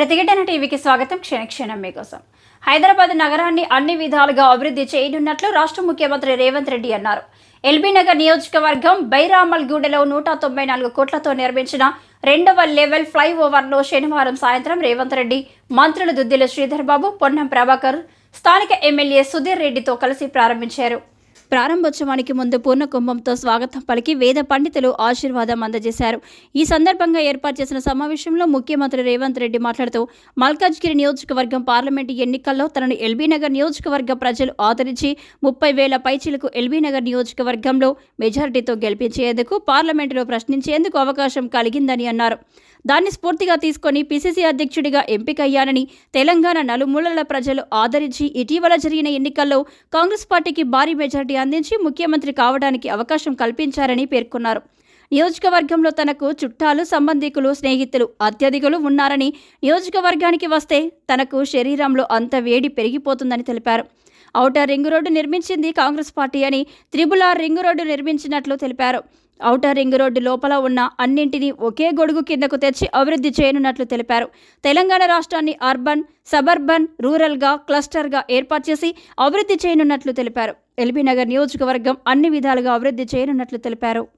ప్రతిఘటన టీవీకి స్వాగతం. క్షణక్షణం మీకోసం. హైదరాబాద్ నగరాన్ని అన్ని విధాలుగా అభివృద్ధి చేయనున్నట్లు రాష్ట్ర ముఖ్యమంత్రి రేవంత్ రెడ్డి అన్నారు. ఎల్బీ నగర్ నియోజకవర్గం బైరామల్గూడెలో నూట తొంభై నాలుగు కోట్లతో నిర్మించిన రెండవ లెవెల్ ఫ్లైఓవర్లో శనివారం సాయంత్రం రేవంత్ రెడ్డి మంత్రులు దుద్దిల శ్రీధర్బాబు పొన్నం ప్రభాకర్ స్థానిక ఎమ్మెల్యే సుధీర్ రెడ్డితో కలిసి ప్రారంభించారు. ప్రారంభోత్సవానికి ముందు పూర్ణ కుంభంతో స్వాగతం పలికి వేద పండితులు ఆశీర్వాదం అందజేశారు. ఈ సందర్భంగా ఏర్పాటు చేసిన సమావేశంలో ముఖ్యమంత్రి రేవంత్ రెడ్డి మాట్లాడుతూ మల్కాజ్గిరి నియోజకవర్గం పార్లమెంటు ఎన్నికల్లో తనను ఎల్బీనగర్ నియోజకవర్గ ప్రజలు ఆదరించి ముప్పై వేల పైచీలకు ఎల్బీనగర్ నియోజకవర్గంలో మెజారిటీతో గెలిపించేందుకు పార్లమెంటులో ప్రశ్నించేందుకు అవకాశం కలిగిందని అన్నారు. దాన్ని స్ఫూర్తిగా తీసుకొని పిసిసి అధ్యక్షుడిగా ఎంపికయ్యానని తెలంగాణ నలుమూలల ప్రజలు ఆదరించి ఇటీవల జరిగిన ఎన్నికల్లో కాంగ్రెస్ పార్టీకి భారీ మెజారిటీ అందించి ముఖ్యమంత్రి కావడానికి అవకాశం కల్పించారని పేర్కొన్నారు. నియోజకవర్గంలో తనకు చుట్టాలు సంబంధికులు స్నేహితులు అత్యధికులు ఉన్నారని నియోజకవర్గానికి వస్తే తనకు శరీరంలో అంత వేడి పెరిగిపోతుందని తెలిపారు. ఔటర్ రింగ్ రోడ్డు నిర్మించింది కాంగ్రెస్ పార్టీ అని త్రిబుల్ ఆర్ రింగ్ రోడ్డు నిర్మించినట్లు తెలిపారు. ఔటర్ రింగ్ రోడ్డు లోపల ఉన్న అన్నింటినీ ఒకే గొడుగు కిందకు తెచ్చి అభివృద్ధి చేయనున్నట్లు తెలిపారు. తెలంగాణ రాష్ట్రాన్ని అర్బన్ సబర్బన్ రూరల్గా క్లస్టర్గా ఏర్పాటు చేసి అభివృద్ధి చేయనున్నట్లు తెలిపారు. ఎల్బీ నగర్ నియోజకవర్గం అన్ని విధాలుగా అభివృద్ధి చేయనున్నట్లు తెలిపారు.